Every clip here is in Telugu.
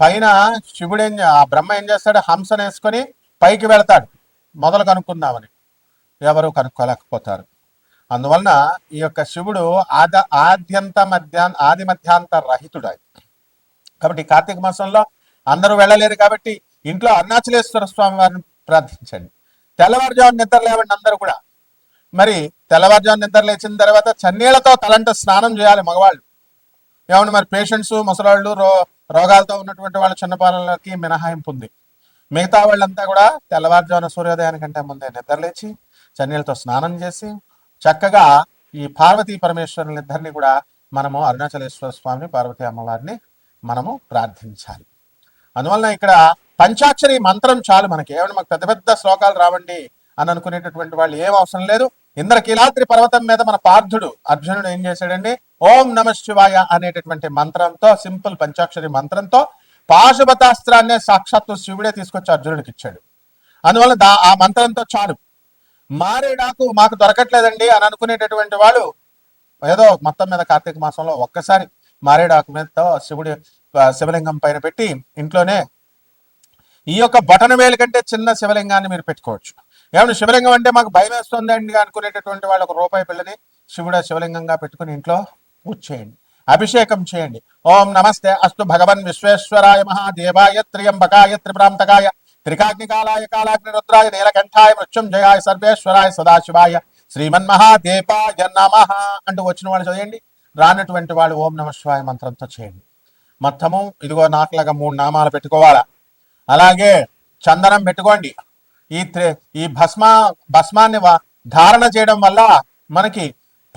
పైన శివుడు ఏం ఆ బ్రహ్మ ఏం చేస్తాడు? హంసను వేసుకొని పైకి వెళతాడు. మొదలు కనుక్కుందామని. ఎవరు కనుక్కోలేకపోతారు. అందువలన ఈ యొక్క శివుడు ఆద ఆద్యంత మధ్యా ఆది మధ్యాంత రహితుడు కాబట్టి కార్తీక మాసంలో అందరూ వెళ్ళలేరు కాబట్టి ఇంట్లో అరుణాచలేశ్వర స్వామి వారిని ప్రార్థించండి. తెల్లవారుజాము నిద్ర లేవండి అందరూ కూడా. మరి తెల్లవారుజాము నిద్ర లేచిన తర్వాత చన్నీళ్ళతో తలంట స్నానం చేయాలి మగవాళ్ళు. ఏమంటే మరి పేషెంట్స్ ముసలాళ్ళు రో రోగాలతో ఉన్నటువంటి వాళ్ళ చిన్నపాలకి మినహాయింపు ఉంది. మిగతా వాళ్ళంతా కూడా తెల్లవారుజామున సూర్యోదయానికంటే ముందే నిద్రలేచి చన్నీళ్ళతో స్నానం చేసి చక్కగా ఈ పార్వతీ పరమేశ్వరుని ఇద్దరిని కూడా మనము అరుణాచలేశ్వర స్వామిని పార్వతీ అమ్మవారిని మనము ప్రార్థించాలి. అందువలన ఇక్కడ పంచాక్షరి మంత్రం చాలు మనకి. ఏమన్నా మాకు పెద్ద పెద్ద శ్లోకాలు రావండి అని అనుకునేటటువంటి వాళ్ళు ఏం అవసరం లేదు. ఇంద్రకీలాద్రి పర్వతం మీద మన పార్థుడు అర్జునుడు ఏం చేశాడండి? ఓం నమ శివాయ అనేటటువంటి మంత్రంతో సింపుల్ పంచాక్షరి మంత్రంతో పాశుపతాస్త్రాన్నే సాక్షాత్తు శివుడే తీసుకొచ్చి అర్జునుడికి ఇచ్చాడు. అందువల్ల దా ఆ మంత్రంతో చాలు. మారేడాకు మాకు దొరకట్లేదండి అని అనుకునేటటువంటి వాళ్ళు ఏదో మొత్తం మీద కార్తీక మాసంలో ఒక్కసారి మారేడాకు మీదతో శివుడి శివలింగం పైన పెట్టి ఇంట్లోనే ఈ యొక్క బటన వేలు కంటే చిన్న శివలింగాన్ని మీరు పెట్టుకోవచ్చు. ఏమన్నా శివలింగం అంటే మాకు భయం వేస్తుందండి అనుకునేటటువంటి వాళ్ళు ఒక రూపాయి పిల్లని శివుడు శివలింగంగా పెట్టుకుని ఇంట్లో పూజ చేయండి. అభిషేకం చేయండి. ఓం నమస్తే అస్తు భగవన్ విశ్వేశ్వరాయ మహాదేవాయ త్రియంబకాయ త్రిప్రాంతకాయ త్రికాగ్నికాలాయ కాలాగ్నిరుద్రాయ నీలకంఠాయ మృత్యుంజయాయ సర్వేశ్వరాయ సదాశివాయ శ్రీమన్మహాదేవాయ నమ అంటూ వచ్చిన వాళ్ళు చదివండి రానటువంటి వాళ్ళు ఓం నమ శివాయ మంత్రంతో చేయండి. మొత్తము ఇదిగో నాకులాగా మూడు నామాలు పెట్టుకోవాలా? అలాగే చందనం పెట్టుకోండి. ఈ ఈ భస్మ భస్మాన్ని వ- ధారణ చేయడం వల్ల మనకి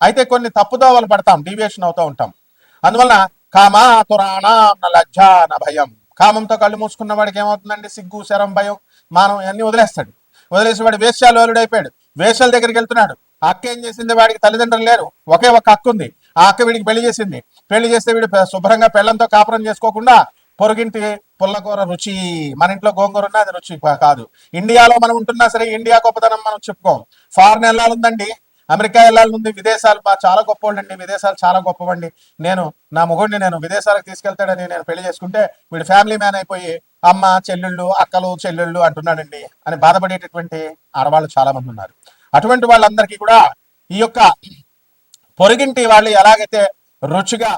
అయితే కొన్ని తప్పుదోవలు పడతాం డీవియేషన్ అవుతూ ఉంటాం. అందువల్ల కామా తురాణ లజ్జాన భయం. కామంతో కళ్ళు మూసుకున్న వాడికి ఏమవుతుందండి? సిగ్గు శరం భయం మానం అన్ని వదిలేస్తాడు. వదిలేసి వాడు వేశ్యాలు అయిపోయాడు వేశ్యాల దగ్గరికి వెళ్తున్నాడు. అక్క ఏం చేసింది? వాడికి తల్లిదండ్రులు లేరు. ఒకే ఒక అక్క ఉంది. ఆ అక్క వీడికి పెళ్ళి చేసింది. పెళ్ళి చేస్తే వీడు శుభ్రంగా పెళ్ళంతో కాపురం చేసుకోకుండా పొరుగింటి పుల్లకూర రుచి మన ఇంట్లో గోంగూర ఉన్నా అది రుచి కాదు. ఇండియాలో మనం ఉంటున్నా సరే ఇండియా గొప్పతనం మనం చెప్పుకోం. ఫారెన్ వెళ్ళాలందండి అమెరికా వెళ్ళాలంది విదేశాలు చాలా చాలా గొప్పవాళ్ళండి. విదేశాలు చాలా గొప్పవండి. నేను నా మొగుడిని నేను విదేశాలకు తీసుకెళ్తాడని నేను పెళ్ళి చేసుకుంటే వీడు ఫ్యామిలీ మ్యాన్ అయిపోయి అమ్మ చెల్లెళ్ళు అక్కలు చెల్లెళ్ళు అంటున్నాడండి అని బాధపడేటటువంటి ఆడవాళ్ళు చాలా మంది ఉన్నారు. అటువంటి వాళ్ళందరికీ కూడా ఈ యొక్క పొరుగింటి వాళ్ళు ఎలాగైతే రుచిగా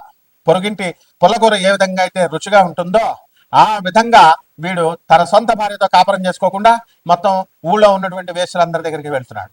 పొరుగింటి పొలకూర ఏ విధంగా అయితే రుచిగా ఉంటుందో ఆ విధంగా వీడు తన సొంత భార్యతో కాపురం చేసుకోకుండా మొత్తం ఊళ్ళో ఉన్నటువంటి వేసులందరి దగ్గరికి వెళ్తున్నాడు.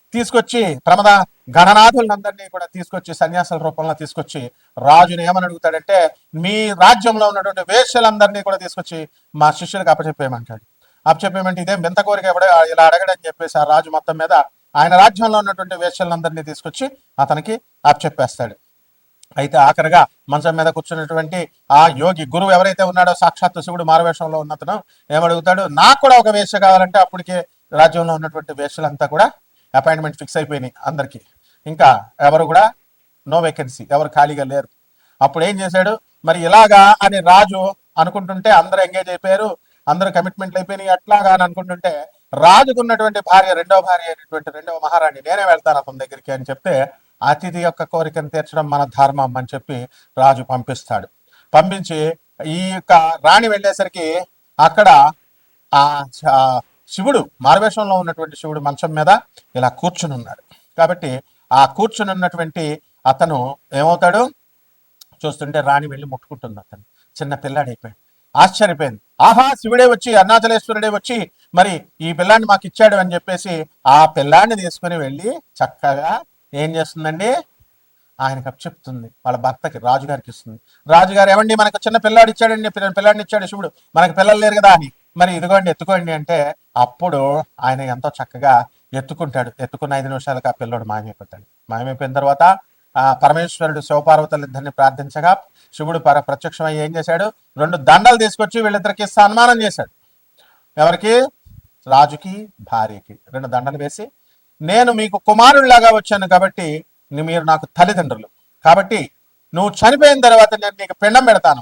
తీసుకొచ్చి ప్రమద గణనాథులందరినీ కూడా తీసుకొచ్చి సన్యాసుల రూపంలో తీసుకొచ్చి రాజుని ఏమని అడుగుతాడంటే మీ రాజ్యంలో ఉన్నటువంటి వేషలందరినీ కూడా తీసుకొచ్చి మా శిష్యులకు అప్పచెప్పేయమంటాడు. అప్పచెప్పేయమంటే ఇదే వింత కోరిక ఎవడ ఇలా అడగడని చెప్పేసి ఆ రాజు మొత్తం మీద ఆయన రాజ్యంలో ఉన్నటువంటి వేషలందరినీ తీసుకొచ్చి అతనికి అప్పచెప్పేస్తాడు. అయితే ఆఖరిగా మంచం మీద కూర్చున్నటువంటి ఆ యోగి గురువు ఎవరైతే ఉన్నాడో సాక్షాత్ శివుడు మారవేషంలో ఉన్నతను ఏమడుగుతాడు? నాకు కూడా ఒక వేష కావాలంటే అప్పటికే రాజ్యంలో ఉన్నటువంటి వేషలంతా కూడా అపాయింట్మెంట్ ఫిక్స్ అయిపోయినాయి అందరికీ. ఇంకా ఎవరు కూడా నో వేకెన్సీ ఎవరు ఖాళీగా లేరు. అప్పుడు ఏం చేశాడు? మరి ఇలాగా అని రాజు అనుకుంటుంటే అందరూ ఎంగేజ్ అయిపోయారు అందరూ కమిట్మెంట్లు అయిపోయినాయి. అట్లాగా అని అనుకుంటుంటే రాజుకున్నటువంటి భార్య రెండవ భార్య అయినటువంటి రెండవ మహారాణి నేనే వెళ్తాను అతని దగ్గరికి అని చెప్తే అతిథి యొక్క కోరికను తీర్చడం మన ధర్మం అని చెప్పి రాజు పంపిస్తాడు. పంపించి ఈ యొక్క రాణి వెళ్ళేసరికి అక్కడ ఆ శివుడు మారవేషంలో ఉన్నటువంటి శివుడు మంచం మీద ఇలా కూర్చుని ఉన్నాడు. కాబట్టి ఆ కూర్చుని ఉన్నటువంటి అతను ఏమవుతాడు? చూస్తుంటే రాణి వెళ్ళి ముట్టుకుంటుంది అతను. చిన్న పిల్లాడైపోయాడు. ఆశ్చర్యపోయింది. ఆహా శివుడే వచ్చి అరుణాచలేశ్వరుడే వచ్చి మరి ఈ పిల్లాన్ని మాకు ఇచ్చాడు అని చెప్పేసి ఆ పిల్లాన్ని తీసుకుని వెళ్ళి చక్కగా ఏం చేస్తుందండి? ఆయనకు చెప్తుంది. వాళ్ళ భర్తకి రాజుగారికి ఇస్తుంది. రాజుగారు ఏమండి మనకు చిన్న పిల్లాడు ఇచ్చాడండి పిల్ల- పిల్లాడిని ఇచ్చాడు శివుడు. మనకి పిల్లలు లేరు కదా అని. మరి ఇదిగోండి ఎత్తుకోండి అంటే అప్పుడు ఆయన ఎంతో చక్కగా ఎత్తుకుంటాడు. ఎత్తుకున్న ఐదు నిమిషాలకు ఆ పిల్లోడు మాయమైపోతాడు. మాయమైపోయిన తర్వాత ఆ పరమేశ్వరుడు శివపార్వతులు ఇద్దరిని ప్రార్థించగా శివుడు పర ప్రత్యక్షమై ఏం చేశాడు? రెండు దండలు తీసుకొచ్చి వీళ్ళిద్దరికి సన్మానం చేశాడు. ఎవరికి? రాజుకి భార్యకి. రెండు దండలు వేసి నేను మీకు కుమారుడిలాగా వచ్చాను కాబట్టి మీరు నాకు తల్లిదండ్రులు. కాబట్టి నువ్వు చనిపోయిన తర్వాత నేను నీకు పిండం పెడతాను.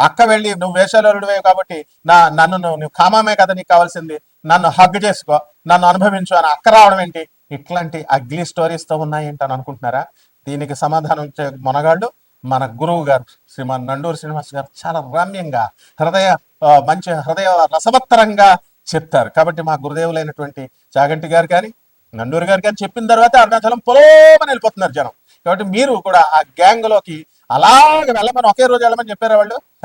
అక్క వెళ్ళి నువ్వు వేషాలరుడివే కాబట్టి నా నన్ను నువ్వు కామామే కదా నీకు కావాల్సింది. నన్ను హగ్ చేసుకో. నన్ను అనుభవించు అని అక్క రావడం ఏంటి? ఇట్లాంటి అగ్లీ స్టోరీస్తో ఉన్నాయి అని అనుకుంటున్నారా? దీనికి సమాధానం ఇచ్చే మొనగాళ్ళు మన గురువు గారు శ్రీమాన్ నండూరు శ్రీనివాస్ గారు చాలా రమ్యంగా హృదయ మంచి హృదయ రసవత్తరంగా చెప్తారు. కాబట్టి మా గురుదేవులైనటువంటి చాగంటి గారు కానీ నండూరు గారు కానీ చెప్పిన తర్వాత అరుణాచలం పొలోమని వెళ్ళిపోతున్నారు జనం. కాబట్టి మీరు కూడా ఆ గ్యాంగ్లోకి అలాగే వెళ్ళమని ఒకే రోజు వెళ్ళమని చెప్పారా వాళ్ళు?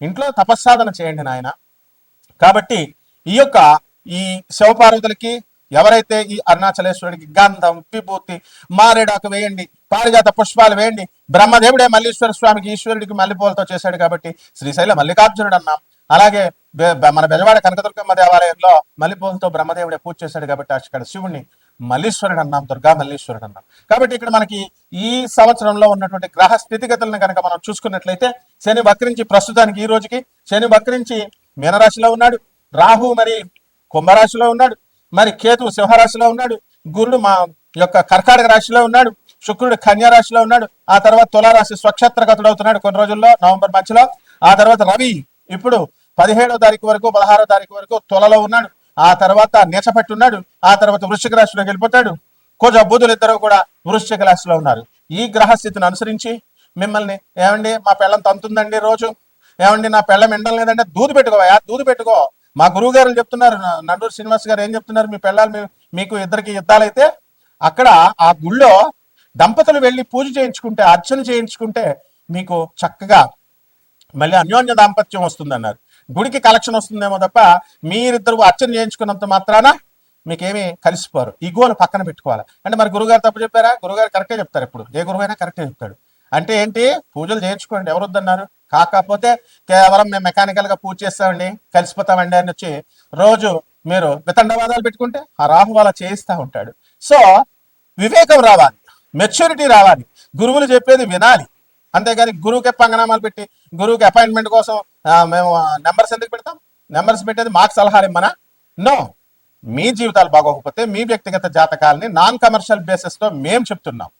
ఇంట్లో తపస్సాధన చేయండి నాయన. కాబట్టి ఈ యొక్క ఈ శివపార్వతులకి ఎవరైతే ఈ అరుణాచలేశ్వరుడికి గంధం విభూతి మారేడాకు వేయండి పారిజాత పుష్పాలు వేయండి బ్రహ్మదేవుడే మల్లీశ్వర స్వామికి ఈశ్వరుడికి మల్లెపూలతో చేశాడు కాబట్టి శ్రీశైల మల్లికార్జునుడు అన్నాం అలాగే మన బెజవాడ కనకదుర్గమ్మ దేవాలయంలో మల్లెపూలతో బ్రహ్మదేవుడే పూజ చేశాడు కాబట్టి అక్కడ శివుణ్ణి మల్లీశ్వరుడు అన్నాం దుర్గా మల్లీశ్వరుడు అన్నాం. కాబట్టి ఇక్కడ మనకి ఈ సంవత్సరంలో ఉన్నటువంటి గ్రహ స్థితిగతులను కనుక మనం చూసుకున్నట్లయితే శని వక్రించి ప్రస్తుతానికి ఈ రోజుకి శని వక్రించి మీనరాశిలో ఉన్నాడు రాహు మరి కుంభరాశిలో ఉన్నాడు మరి కేతు సింహరాశిలో ఉన్నాడు గురుడు మా యొక్క కర్కాటక రాశిలో ఉన్నాడు శుక్రుడు కన్యా రాశిలో ఉన్నాడు ఆ తర్వాత తులారాశి స్వక్షత్రగతుడు అవుతున్నాడు కొన్ని రోజుల్లో నవంబర్ మధ్యలో ఆ తర్వాత రవి ఇప్పుడు పదిహేడో తారీఖు వరకు పదహారో తారీఖు వరకు తులలో ఉన్నాడు. ఆ తర్వాత నీచపట్టి ఉన్నాడు ఆ తర్వాత వృశ్చిక రాశిలోకి వెళ్ళిపోతాడు. కొంచెం బుధులు ఇద్దరు కూడా వృశ్చిక రాశిలో ఉన్నారు. ఈ గ్రహస్థితిని అనుసరించి మిమ్మల్ని ఏమండి మా పెళ్ళం తంతుందండి రోజు? ఏమండి నా పెళ్ళం ఎండం లేదంటే దూది పెట్టుకోవా దూది పెట్టుకో. మా గురువు గారు చెప్తున్నారు నండూరు శ్రీనివాస్ గారు ఏం చెప్తున్నారు మీ పిల్లలు మీకు ఇద్దరికి యుద్ధాలైతే అక్కడ ఆ గుళ్ళో దంపతులు వెళ్ళి పూజ చేయించుకుంటే అర్చన చేయించుకుంటే మీకు చక్కగా మళ్ళీ అన్యోన్య దాంపత్యం వస్తుందన్నారు. గుడికి కలెక్షన్ వస్తుందేమో తప్ప మీరిద్దరు అర్చన చేయించుకున్నంత మాత్రాన మీకేమి కలిసిపోరు. ఈగోలు పక్కన పెట్టుకోవాలి. అంటే మరి గురుగారు తప్పు చెప్పారా? గురుగారు కరెక్టే చెప్తారు ఇప్పుడు. ఏ గురువు అయినా కరెక్టే చెప్తాడు. అంటే ఏంటి? పూజలు చేయించుకోండి. ఎవరు వద్దన్నారు? కాకపోతే కేవలం మేము మెకానికల్గా పూజ చేస్తామండి కలిసిపోతామండి అని వచ్చి రోజు మీరు వితండవాదాలు పెట్టుకుంటే ఆ రాహు అలా చేయిస్తూ ఉంటాడు. సో వివేకం రావాలి. మెచ్యూరిటీ రావాలి. గురువులు చెప్పేది వినాలి. అంతేగాని గురువుకి పంగనామాలు పెట్టి గురువుకి అపాయింట్మెంట్ కోసం మేము నెంబర్స్ ఎందుకు పెడతాం? నెంబర్స్ పెట్టేది మాకు సలహాలు ఇమ్మనా? నో. మీ జీవితాలు బాగోకపోతే మీ వ్యక్తిగత జాతకాలని నాన్ కమర్షియల్ బేసిస్లో మేము చెప్తున్నాం.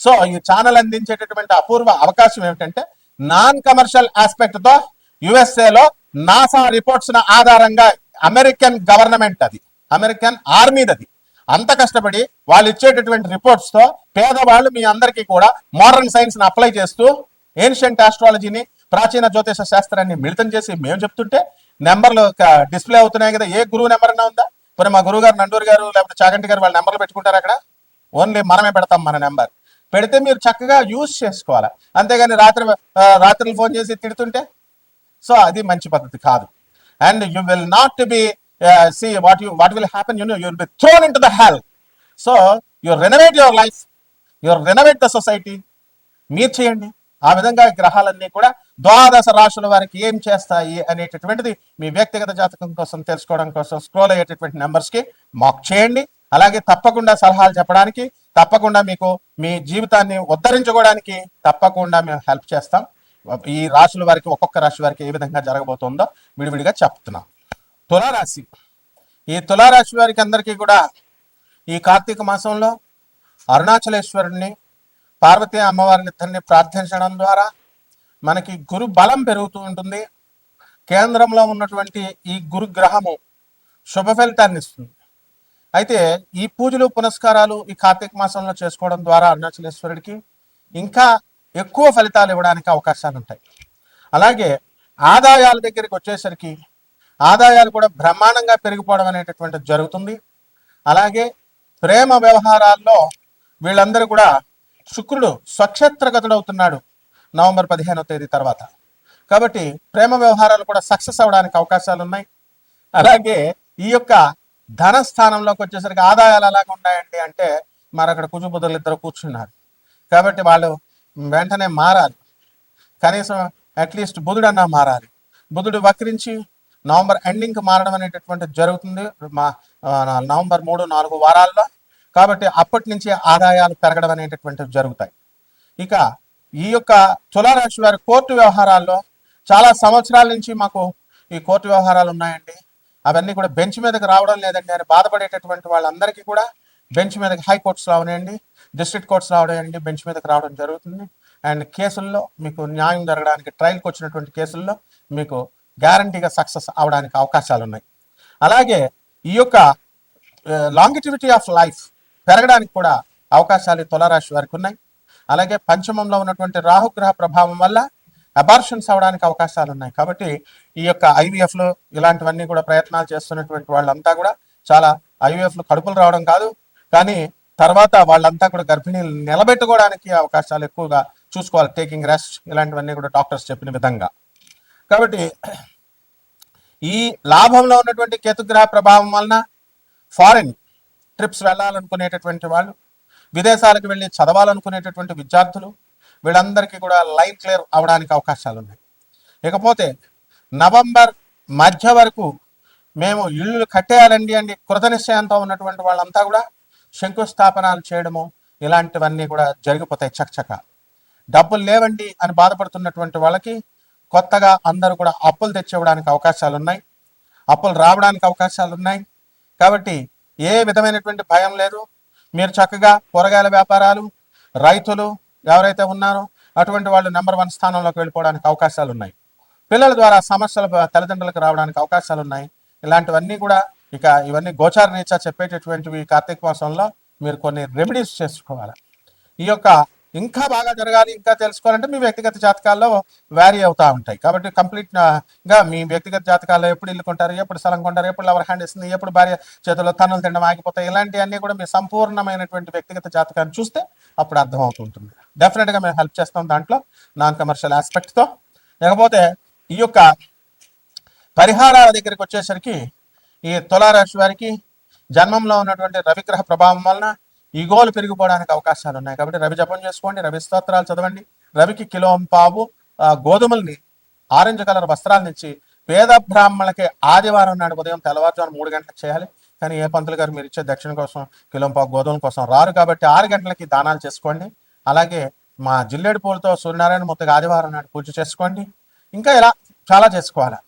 సో ఈ ఛానల్ అందించేటటువంటి అపూర్వ అవకాశం ఏమిటంటే నాన్ కమర్షియల్ ఆస్పెక్ట్తో యుఎస్ఏలో నాసా రిపోర్ట్స్ ఆధారంగా అమెరికన్ గవర్నమెంట్ అది. అమెరికన్ ఆర్మీదది. అంత కష్టపడి వాళ్ళు ఇచ్చేటటువంటి రిపోర్ట్స్తో పేదవాళ్ళు మీ అందరికీ కూడా మోడర్న్ సైన్స్ని అప్లై చేస్తూ ఏన్షియంట్ ఆస్ట్రాలజీని ప్రాచీన జ్యోతిష శాస్త్రాన్ని మిళితం చేసి మేము చెప్తుంటే నెంబర్లు డిస్ప్లే అవుతున్నాయి కదా ఏ గురువు నెంబర్ అన్నా ఉందా? మరి మా గురువు గారు నండూరు గారు లేకపోతే చాగంటి గారు వాళ్ళ నెంబర్లు పెట్టుకుంటారు అక్కడ? ఓన్లీ మనమే పెడతాం మన నెంబర్. పెడితే మీరు చక్కగా యూజ్ చేసుకోవాలి. అంతేగాని రాత్రి రాత్రులు ఫోన్ చేసి తిడుతుంటే? సో అది మంచి పద్ధతి కాదు. And you will not be see what you what will happen you you will be thrown into the hell. So you renovate your life you renovate the society. మీరు చేయండి. ఆ విధంగా గ్రహాలన్నీ కూడా ద్వాదశ రాశుల వారికి ఏం చేస్తాయి అనేటటువంటిది మీ వ్యక్తిగత జాతకం కోసం తెలుసుకోవడం కోసం స్క్రోల్ అయ్యేటటువంటి నెంబర్స్కి మాక్ చేయండి. అలాగే తప్పకుండా సలహాలు చెప్పడానికి తప్పకుండా మీకు మీ జీవితాన్ని ఉద్ధరించుకోవడానికి తప్పకుండా మేము హెల్ప్ చేస్తాం. ఈ రాశుల వారికి ఒక్కొక్క రాశి వారికి ఏ విధంగా జరగబోతుందో విడివిడిగా చెప్తున్నాం. తులారాశి. ఈ తులారాశి వారికి అందరికీ కూడా ఈ కార్తీక మాసంలో అరుణాచలేశ్వరుణ్ణి పార్వతీ అమ్మవారిని ఇద్దరిని ప్రార్థించడం ద్వారా మనకి గురు బలం పెరుగుతూ ఉంటుంది. కేంద్రంలో ఉన్నటువంటి ఈ గురు గ్రహము శుభ ఫలితాన్ని ఇస్తుంది. అయితే ఈ పూజలు పునస్కారాలు ఈ కార్తీక మాసంలో చేసుకోవడం ద్వారా అరుణాచలేశ్వరుడికి ఇంకా ఎక్కువ ఫలితాలు ఇవ్వడానికి అవకాశాలు ఉంటాయి. అలాగే ఆదాయాల దగ్గరికి వచ్చేసరికి ఆదాయాలు కూడా బ్రహ్మాండంగా పెరిగిపోవడం అనేటటువంటిది జరుగుతుంది. అలాగే ప్రేమ వ్యవహారాల్లో వీళ్ళందరూ కూడా శుక్రుడు స్వక్షేత్రగతుడవుతున్నాడు. నవంబర్ పదిహేనో తేదీ తర్వాత. కాబట్టి ప్రేమ వ్యవహారాలు కూడా సక్సెస్ అవడానికి అవకాశాలు ఉన్నాయి. అలాగే ఈ యొక్క ధన స్థానంలోకి వచ్చేసరికి ఆదాయాలు ఎలాగ ఉన్నాయండి అంటే మరి అక్కడ కుజుబుద్ధులు ఇద్దరు కూర్చున్నారు. కాబట్టి వాళ్ళు వెంటనే మారాలి. కనీసం అట్లీస్ట్ బుధుడన్నా మారాలి. బుధుడు వక్రించి నవంబర్ ఎండింగ్కి మారడం అనేటటువంటి జరుగుతుంది. మా నవంబర్ మూడు నాలుగు వారాల్లో. కాబట్టి అప్పటి నుంచి ఆదాయాలు పెరగడం అనేటటువంటివి జరుగుతాయి. ఇక ఈ యొక్క తులారాశి వారి కోర్టు వ్యవహారాల్లో చాలా సంవత్సరాల నుంచి మాకు ఈ కోర్టు వ్యవహారాలు ఉన్నాయండి. అవన్నీ కూడా బెంచ్ మీదకి రావడం లేదండి. అని బాధపడేటటువంటి వాళ్ళందరికీ కూడా బెంచ్ మీదకి హైకోర్ట్స్ రావడండి డిస్ట్రిక్ట్ కోర్ట్స్ రావడండి బెంచ్ మీదకి రావడం జరుగుతుంది. అండ్ కేసుల్లో మీకు న్యాయం జరగడానికి ట్రయల్కి వచ్చినటువంటి కేసుల్లో మీకు గ్యారంటీగా సక్సెస్ అవడానికి అవకాశాలు ఉన్నాయి. అలాగే ఈ యొక్క లాంగిటివిటీ ఆఫ్ లైఫ్ పెరగడానికి కూడా అవకాశాలు తులారాశి వారికి ఉన్నాయి. అలాగే పంచమంలో ఉన్నటువంటి రాహుగ్రహ ప్రభావం వల్ల అబార్షన్స్ అవడానికి అవకాశాలు ఉన్నాయి కాబట్టి ఈ యొక్క ఐవీఎఫ్లు ఇలాంటివన్నీ కూడా ప్రయత్నాలు చేస్తున్నటువంటి వాళ్ళంతా కూడా చాలా ఐవీఎఫ్లు కడుపులు రావడం కాదు. కానీ తర్వాత వాళ్ళంతా కూడా గర్భిణీలు నిలబెట్టుకోవడానికి అవకాశాలు ఎక్కువగా చూసుకోవాలి. టేకింగ్ రెస్ట్ ఇలాంటివన్నీ కూడా డాక్టర్స్ చెప్పిన విధంగా. కాబట్టి ఈ లాభంలో ఉన్నటువంటి కేతుగ్రహ ప్రభావం వలన ఫారిన్ ట్రిప్స్ వెళ్ళాలనుకునేటటువంటి వాళ్ళు విదేశాలకు వెళ్ళి చదవాలనుకునేటటువంటి విద్యార్థులు వీళ్ళందరికీ కూడా లైన్ క్లియర్ అవడానికి అవకాశాలు ఉన్నాయి ఇకపోతే నవంబర్ మధ్య వరకు మేము ఇళ్ళు కట్టేయాలండి అండి కృత నిశ్చయంతో ఉన్నటువంటి వాళ్ళంతా కూడా శంకుస్థాపనలు చేయడము ఇలాంటివన్నీ కూడా జరిగిపోతాయి చకచక. డబ్బులు లేవండి అని బాధపడుతున్నటువంటి వాళ్ళకి కొత్తగా అందరూ కూడా అప్పులు తెచ్చివ్వడానికి అవకాశాలు ఉన్నాయి అప్పులు రావడానికి అవకాశాలు ఉన్నాయి కాబట్టి ఏ విధమైనటువంటి భయం లేదు. మీరు చక్కగా కూరగాయల వ్యాపారాలు రైతులు ఎవరైతే ఉన్నారో అటువంటి వాళ్ళు నెంబర్ వన్ స్థానంలోకి వెళ్ళిపోవడానికి అవకాశాలు ఉన్నాయి. పిల్లల ద్వారా సమస్యలు తల్లిదండ్రులకు రావడానికి అవకాశాలు ఉన్నాయి. ఇలాంటివన్నీ కూడా ఇక ఇవన్నీ గోచార రీత్యా చెప్పేటటువంటివి కార్తీక మాసంలో మీరు కొన్ని రెమెడీస్ చేసుకోవాలి. ఈ యొక్క ఇంకా బాగా జరగాలి ఇంకా తెలుసుకోవాలంటే మీ వ్యక్తిగత జాతకాల్లో వ్యారీ అవుతూ ఉంటాయి. కాబట్టి కంప్లీట్గా మీ వ్యక్తిగత జాతకాల్లో ఎప్పుడు ఇల్లు కొంటారు ఎప్పుడు స్థలం కొంటారు ఎప్పుడు ఎవరు హ్యాండ్ ఇస్తుంది ఎప్పుడు భార్య చేతుల్లో తన్నులు తినడం ఆగిపోతాయి ఇలాంటివన్నీ కూడా మీ సంపూర్ణమైనటువంటి వ్యక్తిగత జాతకాన్ని చూస్తే అప్పుడు అర్థం అవుతుంటుంది డెఫినెట్గా మేము హెల్ప్ చేస్తాం దాంట్లో నాన్ కమర్షియల్ ఆస్పెక్ట్తో లేకపోతే ఈ యొక్క పరిహారాల దగ్గరికి వచ్చేసరికి ఈ తులారాశి వారికి జన్మంలో ఉన్నటువంటి రవిగ్రహ ప్రభావం వలన ఈగోలు పెరిగిపోవడానికి అవకాశాలు ఉన్నాయి. కాబట్టి రవి జపం చేసుకోండి రవి స్తోత్రాలు చదవండి. రవికి కిలో పావు గోధుమల్ని ఆరెంజ్ కలర్ వస్త్రాలను ఇచ్చి పేద బ్రాహ్మణులకి ఆదివారం నాడు ఉదయం తెల్లవారుజాము మూడు గంటలకు చేయాలి. కానీ ఏ పంతులు గారు మీరు ఇచ్చే దక్షిణ కోసం కిలో పావు గోధుమల కోసం రారు కాబట్టి ఆరు గంటలకి దానాలు చేసుకోండి. అలాగే మా జిల్లేడు పూలతో సూర్యనారాయణ మూర్తికి ఆదివారం నాడు పూజ చేసుకోండి. ఇంకా ఇలా చాలా చేసుకోవాలి.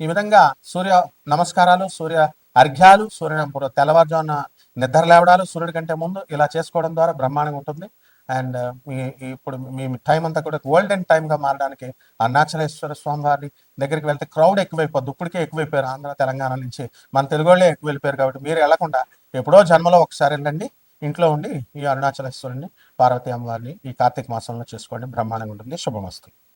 ఈ విధంగా సూర్య నమస్కారాలు సూర్య అర్ఘ్యాలు సూర్యుని తెల్లవారుజామున నిద్ర లేవడాలు సూర్యుడి కంటే ముందు ఇలా చేసుకోవడం ద్వారా బ్రహ్మాండంగా ఉంటుంది. అండ్ uh, మీ ఇప్పుడు మీ టైం అంతా కూడా గోల్డెన్ టైంగా మారడానికి అరుణాచలేశ్వర స్వామి వారి దగ్గరికి వెళ్తే క్రౌడ్ ఎక్కువైపోద్ది. ఇప్పటికే ఎక్కువైపోయారు ఆంధ్ర తెలంగాణ నుంచి. మన తెలుగు వాళ్ళే ఎక్కువ వెళ్ళిపోయారు కాబట్టి మీరు వెళ్ళకుండా ఎప్పుడో జన్మలో ఒకసారి వెళ్ళండి. ఇంట్లో ఉండి ఈ అరుణాచలేశ్వరుని పార్వతి అమ్మవారిని ఈ కార్తీక మాసంలో చేసుకోండి. బ్రహ్మాండంగా ఉంటుంది. శుభమస్తు.